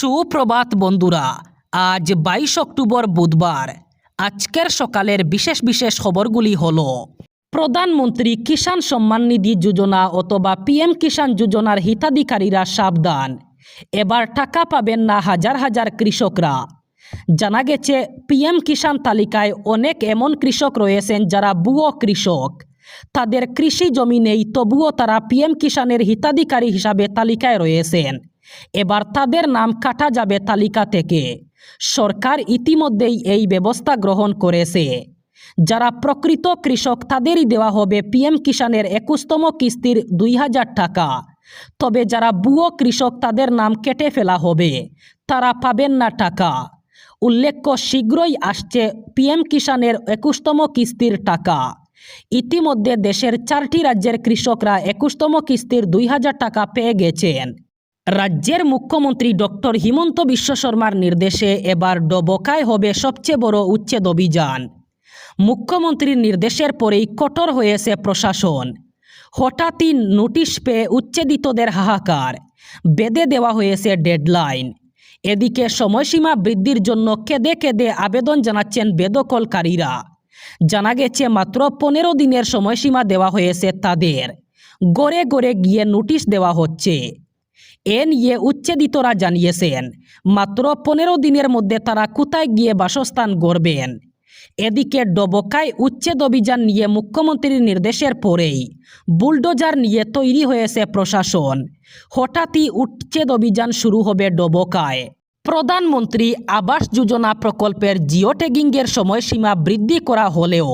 সুপ্রভাত বন্ধুরা, আজ বাইশ অক্টোবর বুধবার। আজকের সকালের বিশেষ বিশেষ খবরগুলি হল, প্রধানমন্ত্রী কিষাণ সম্মান নিধি যোজনা অথবা পিএম কিষাণ যোজনার হিতাধিকারীরা সাবধান। এবার টাকা পাবেন না হাজার হাজার কৃষকরা। জানা গেছে, পিএম কিষাণ তালিকায় অনেক এমন কৃষক রয়েছেন যারা বুয়ো কৃষক। তাদের কৃষি জমি নেই, তবুও তারা পিএম কিষাণের হিতাধিকারী হিসাবে তালিকায় রয়েছেন। এবার তাদের নাম কাটা যাবে তালিকা থেকে। সরকার ইতিমধ্যেই এই ব্যবস্থা গ্রহণ করেছে। যারা প্রকৃত কৃষক, তাদেরই দেওয়া হবে পিএম কিষাণের একুশতম কিস্তির দুই হাজার টাকা। তবে যারা বুয়ো কৃষক, তাদের নাম কেটে ফেলা হবে। তারা পাবেন না টাকা। উল্লেখ্য, শীঘ্রই আসছে পিএম কিষাণের একুশতম কিস্তির টাকা। ইতিমধ্যে দেশের চারটি রাজ্যের কৃষকরা একুশতম কিস্তির দুই হাজার টাকা পেয়ে গেছেন। রাজ্যের মুখ্যমন্ত্রী ডক্টর হিমন্ত বিশ্ব শর্মার নির্দেশে এবার ডবকায় হবে সবচেয়ে বড় উচ্ছেদ অভিযান। মুখ্যমন্ত্রীর নির্দেশের পরেই কঠোর হয়েছে প্রশাসন। হঠাৎই নোটিশ পেয়ে উচ্ছেদিতদের হাহাকার। বেঁধে দেওয়া হয়েছে ডেডলাইন। এদিকে সময়সীমা বৃদ্ধির জন্য কেঁদে কেঁদে আবেদন জানাচ্ছেন বেদকলকারীরা জানা গেছে, মাত্র পনেরো দিনের সময়সীমা দেওয়া হয়েছে তাদের। গড়ে গড়ে গিয়ে নোটিশ দেওয়া হচ্ছে। এ নিয়ে উচ্ছেদিতরা জানিয়েছেন, মাত্র পনেরো দিনের মধ্যে তারা কোথায় গিয়ে বাসস্থান গড়বেন। এদিকে ডবকায় উচ্ছেদ অভিযান নিয়ে মুখ্যমন্ত্রীর নির্দেশের পরেই বুলডোজার নিয়ে তৈরি হয়েছে প্রশাসন। হঠাৎই উচ্ছেদ অভিযান শুরু হবে ডবকায়। প্রধানমন্ত্রী আবাস যোজনা প্রকল্পের জিও সময়সীমা বৃদ্ধি করা হলেও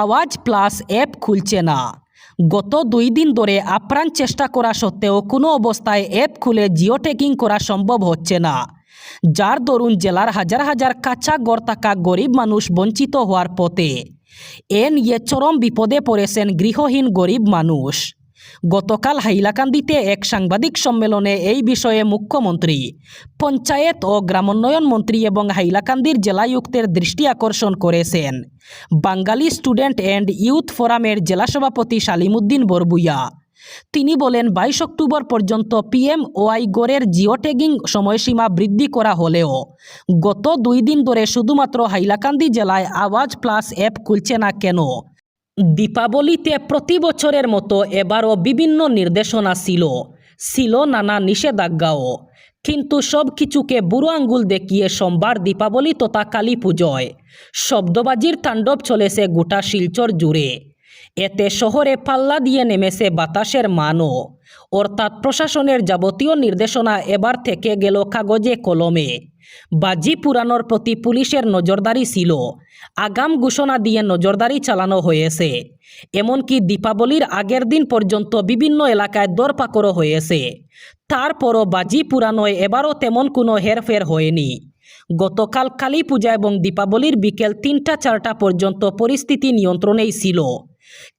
আওয়াজ প্লাস অ্যাপ খুলছে না। গত দুই দিন ধরে আপ্রাণ চেষ্টা করা সত্ত্বেও কোনো অবস্থায় অ্যাপ খুলে জিও ট্যাগিং করা সম্ভব হচ্ছে না। যার দরুন জেলার হাজার হাজার কাঁচা গড় থাকা গরিব মানুষ বঞ্চিত হওয়ার পথে। এ নিয়ে চরম বিপদে পড়েছেন গৃহহীন গরিব মানুষ। গতকাল হাইলাকান্দিতে এক সাংবাদিক সম্মেলনে এই বিষয়ে মুখ্যমন্ত্রী, পঞ্চায়েত ও গ্রামোন্নয়ন মন্ত্রী এবং হাইলাকান্দির জেলায়ুক্তের দৃষ্টি আকর্ষণ করেছেন। বাঙালি স্টুডেন্ট অ্যান্ড ইউথ ফোরামের জেলা সভাপতি সালিমুদ্দিন বরবুইয়া। তিনি বলেন, বাইশ অক্টোবর পর্যন্ত পিএম ওয়াই গড়ের জিও ট্যাগিং সময়সীমা বৃদ্ধি করা হলেও গত দুই দিন ধরে শুধুমাত্র হাইলাকান্দি জেলায় আওয়াজ প্লাস অ্যাপ খুলছে না কেন? দীপাবলিতে প্রতি বছরের মতো এবারও বিভিন্ন নির্দেশনা ছিল। ছিল নানা নিষেধাজ্ঞাও। কিন্তু সব কিছুকে বুড়ো আঙ্গুল দেখিয়ে সোমবার দীপাবলি তথা কালী পুজোয় শব্দবাজির তাণ্ডব চলেছে গোটা শিলচর জুড়ে। এতে শহরে পাল্লা দিয়ে নেমেছে বাতাসের মানও অর্থাৎ প্রশাসনের যাবতীয় নির্দেশনা এবার থেকে গেল কাগজে কলমে। বাজি পুরানোর প্রতি পুলিশের নজরদারি ছিল। আগাম ঘোষণা দিয়ে নজরদারি চালানো হয়েছে। এমনকি দীপাবলির আগের দিন পর্যন্ত বিভিন্ন এলাকায় দরপাকড়ও হয়েছে। তারপরও বাজি পুরানোয় এবারও তেমন কোনো হেরফের হয়নি। গতকাল কালী পূজা এবং দীপাবলির বিকেল তিনটা চারটা পর্যন্ত পরিস্থিতি নিয়ন্ত্রণেই ছিল।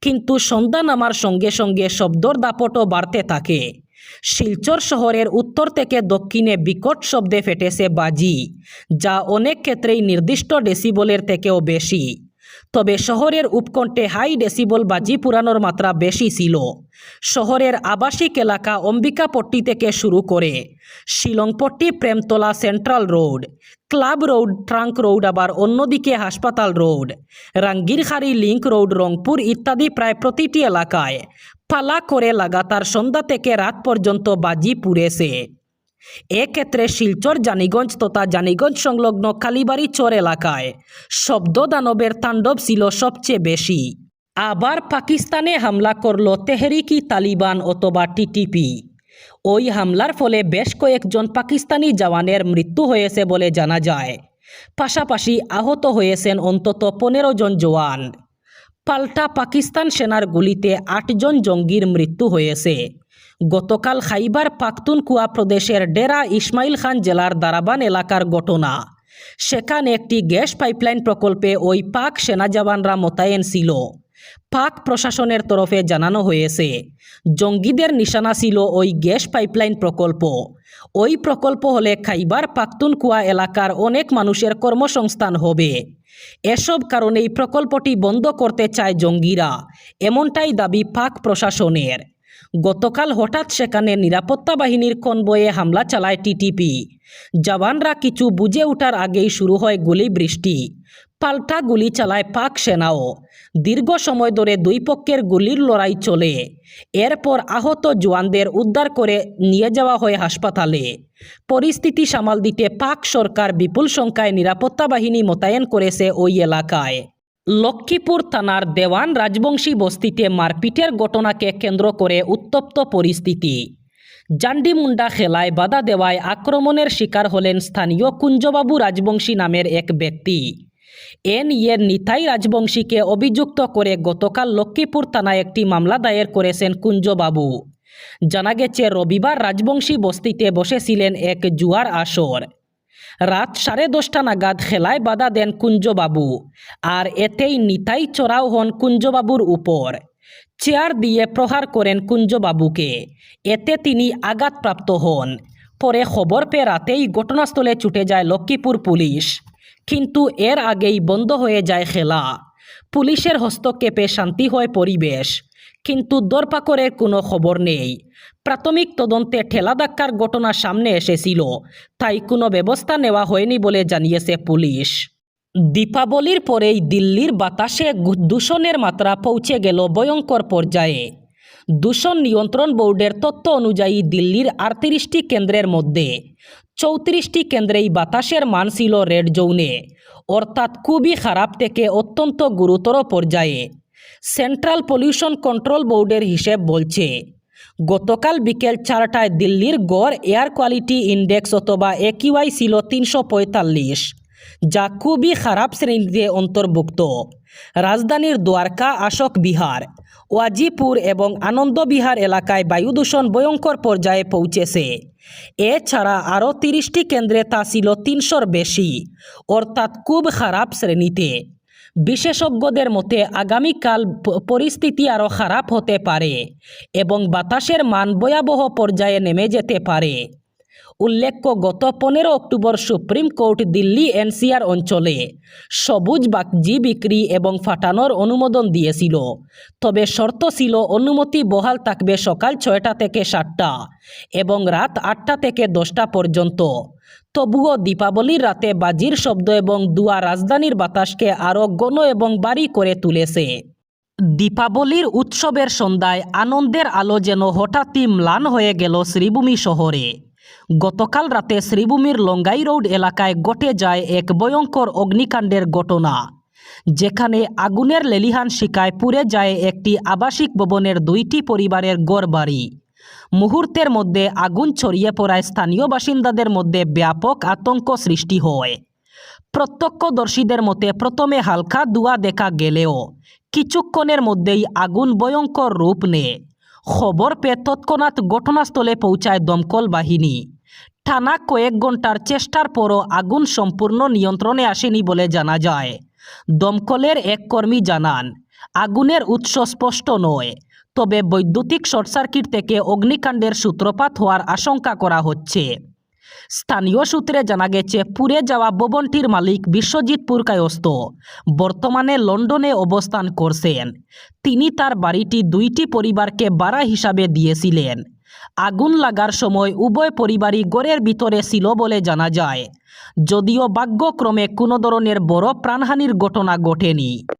কিন্তু সন্ধ্যা নামার সঙ্গে সঙ্গে শব্দর দাপটও বাড়তে থাকে। শিলচর শহরের উত্তর থেকে দক্ষিণে বিকট শব্দে ফেটেছে বাজি, যা অনেক ক্ষেত্রেই নির্দিষ্ট ডেসিবলের থেকেও বেশি। তবে শহরের উপকণ্ঠে হাই ডেসিবল বাজি পুরানোর মাত্রা বেশি ছিল। শহরের আবাসিক এলাকা অম্বিকাপট্টি থেকে শুরু করে Shillongpatti Premtala central road club road trunk road আবার অন্যদিকে হাসপাতাল road. Rangirkhari link road Rangpur ইত্যাদি প্রায় প্রতিটি এলাকায় পালা করে লাগাতার সন্ধ্যা থেকে রাত পর্যন্ত বাজি পুড়েছে। এক্ষেত্রে শিলচর, জানিগঞ্জ তথা জানিগঞ্জ সংলগ্ন কালীবাড়ি চর এলাকায় শব্দ দানবের তাণ্ডব ছিল সবচেয়ে বেশি। আবার পাকিস্তানে হামলা করল তেহরিকি তালিবান অথবা টিটিপি। ওই হামলার ফলে বেশ কয়েকজন পাকিস্তানি জওয়ানের মৃত্যু হয়েছে বলে জানা যায়। পাশাপাশি আহত হয়েছেন অন্তত পনেরো জন জওয়ান। পাল্টা পাকিস্তান সেনার গুলিতে আটজন জঙ্গির মৃত্যু হয়েছে। গতকাল খাইবার পাখতুনকুয়া প্রদেশের ডেরা ইসমাইল খান জেলার দারাবান এলাকার ঘটনা। সেখানে একটি গ্যাস পাইপলাইন প্রকল্পে ওই পাক সেনা জওয়ানরা মোতায়েন ছিল। পাক প্রশাসনের তরফে জানানো হয়েছে, জঙ্গিদের নিশানা ছিল ওই গ্যাস পাইপলাইন প্রকল্প। ওই প্রকল্প হলে খাইবার পাখতুনকুয়া এলাকার অনেক মানুষের কর্মসংস্থান হবে। এসব কারণেই প্রকল্পটি বন্ধ করতে চায় জঙ্গিরা, এমনটাই দাবি পাক প্রশাসনের। গতকাল হঠাৎ সেখানে নিরাপত্তা বাহিনীর কনবয়ে হামলা চালায় টিটিপি। জওয়ানরা কিছু বুঝে ওঠার আগেই শুরু হয় গুলি বৃষ্টি। পাল্টা গুলি চালায় পাক সেনাও। দীর্ঘ সময় ধরে দুই পক্ষের গুলির লড়াই চলে। এরপর আহত জওয়ানদের উদ্ধার করে নিয়ে যাওয়া হয় হাসপাতালে। পরিস্থিতি সামাল দিতে পাক সরকার বিপুল সংখ্যায় নিরাপত্তা বাহিনী মোতায়েন করেছে ওই এলাকায়। লক্ষ্মীপুর থানার দেওয়ান রাজবংশী বস্তিতে মারপিটের ঘটনাকে কেন্দ্র করে উত্তপ্ত পরিস্থিতি। জান্ডিমুন্ডা খেলায় বাধা দেওয়ায় আক্রমণের শিকার হলেন স্থানীয় কুঞ্জবাবু রাজবংশী নামের এক ব্যক্তি। এন ইয়ের নিতাই রাজবংশীকে অভিযুক্ত করে গতকাল লক্ষ্মীপুর থানায় একটি মামলা দায়ের করেছেন কুঞ্জবাবু। জানা গেছে, রবিবার রাজবংশী বস্তিতে বসেছিলেন এক জুয়ার আসর। রাত সাড়ে দশটা নাগাদ খেলায় বাধা দেন কুঞ্জবাবু। আর এতেই নিতাই চড়াও হন কুঞ্জবাবুর উপর। চেয়ার দিয়ে প্রহার করেন কুঞ্জবাবুকে। এতে তিনি আঘাতপ্রাপ্ত হন। পরে খবর পেয়ে রাতেই ঘটনাস্থলে ছুটে যায় লক্ষ্মীপুর পুলিশ। কিন্তু এর আগেই বন্ধ হয়ে যায় খেলা। পুলিশের হস্তক্ষেপে শান্তি হয় পরিবেশ। কিন্তু দরপাকরের কোনো খবর নেই। প্রাথমিক তদন্তে ঠেলা ধাক্কার ঘটনা সামনে এসেছিল। তাই কোনো ব্যবস্থা নেওয়া হয়নি বলে জানিয়েছে পুলিশ। দীপাবলির পরেই দিল্লির বাতাসে দূষণের মাত্রা পৌঁছে গেল ভয়ঙ্কর পর্যায়ে। দূষণ নিয়ন্ত্রণ বোর্ডের তথ্য অনুযায়ী দিল্লির আটত্রিশটি কেন্দ্রের মধ্যে চৌত্রিশটি কেন্দ্রেই বাতাসের মান ছিল রেড জোনে, অর্থাৎ খুবই খারাপ থেকে অত্যন্ত গুরুতর পর্যায়ে। সেন্ট্রাল পলিউশন কন্ট্রোল বোর্ডের হিসেব বলছে, গতকাল বিকেল চারটায় দিল্লির গড় এয়ার কোয়ালিটি ইন্ডেক্স অথবা একিউআই ছিল তিনশো পঁয়তাল্লিশ, যা খুবই খারাপ শ্রেণীতে অন্তর্ভুক্ত। রাজধানীর দ্বারকা আশোক বিহার, ওয়াজিপুর এবং আনন্দবিহার এলাকায় বায়ু দূষণ ভয়ঙ্কর পর্যায়ে পৌঁছেছে। এছাড়া আরও তিরিশটি কেন্দ্রে তা ছিল তিনশোর বেশি, অর্থাৎ খুব খারাপ শ্রেণীতে। বিশেষজ্ঞদের মতে আগামীকাল পরিস্থিতি আরও খারাপ হতে পারে এবং বাতাসের মান ভয়াবহ পর্যায়ে নেমে যেতে পারে। উল্লেখ্য, গত পনেরো October supreme court Delhi NCR অঞ্চলে সবুজ বাগজি বিক্রি এবং ফাটানোর অনুমোদন দিয়েছিল। তবে শর্ত ছিল অনুমতি বহাল থাকবে সকাল ছয়টা থেকে সাতটা এবং রাত আটটা থেকে দশটা পর্যন্ত। তবুও দীপাবলির রাতে বাজির শব্দ এবং দুয়া রাজধানীর বাতাসকে আরও গণ এবং বাড়ি করে তুলেছে। দীপাবলির উৎসবের সন্ধ্যায় আনন্দের আলো যেন হঠাৎই ম্লান হয়ে গেল শ্রীভূমি শহরে। গতকাল রাতে শ্রীভূমির লঙ্গাই রোড এলাকায় ঘটে যায় এক ভয়ঙ্কর অগ্নিকাণ্ডের ঘটনা, যেখানে আগুনের লেলিহান শিকায় পুড়ে যায় একটি আবাসিক ভবনের দুইটি পরিবারের গড়বাড়ি মুহূর্তের মধ্যে আগুন ছড়িয়ে পড়ায় স্থানীয় বাসিন্দাদের মধ্যে ব্যাপক আতঙ্ক সৃষ্টি হয়। প্রত্যক্ষদর্শীদের মতে প্রথমে হালকা ধোঁয়া দেখা গেলেও কিছুক্ষণের মধ্যেই আগুন ভয়ঙ্কর রূপ নেয়। খবর পেয়ে তৎক্ষণাৎ ঘটনাস্থলে পৌঁছায় দমকল বাহিনী। টানা কয়েক ঘণ্টার চেষ্টার পরও আগুন সম্পূর্ণ নিয়ন্ত্রণে আসেনি বলে জানা যায়। দমকলের এক কর্মী জানান, আগুনের উৎস স্পষ্ট নয়। তবে বৈদ্যুতিক শর্ট সার্কিট থেকে অগ্নিকাণ্ডের সূত্রপাত হওয়ার আশঙ্কা করা হচ্ছে। স্থানীয় সূত্রে জানা গেছে, পুড়ে যাওয়া ভবনটির মালিক বিশ্বজিৎ পুরকায়স্ত বর্তমানে লন্ডনে অবস্থান করছেন। তিনি তার বাড়িটি দুইটি পরিবারকে ভাড়া হিসাবে দিয়েছিলেন। আগুন লাগার সময় উভয় পরিবারই গড়ের ভিতরে ছিল বলে জানা যায়। যদিও ভাগ্যক্রমে কোনো ধরনের বড় প্রাণহানির ঘটনা ঘটেনি।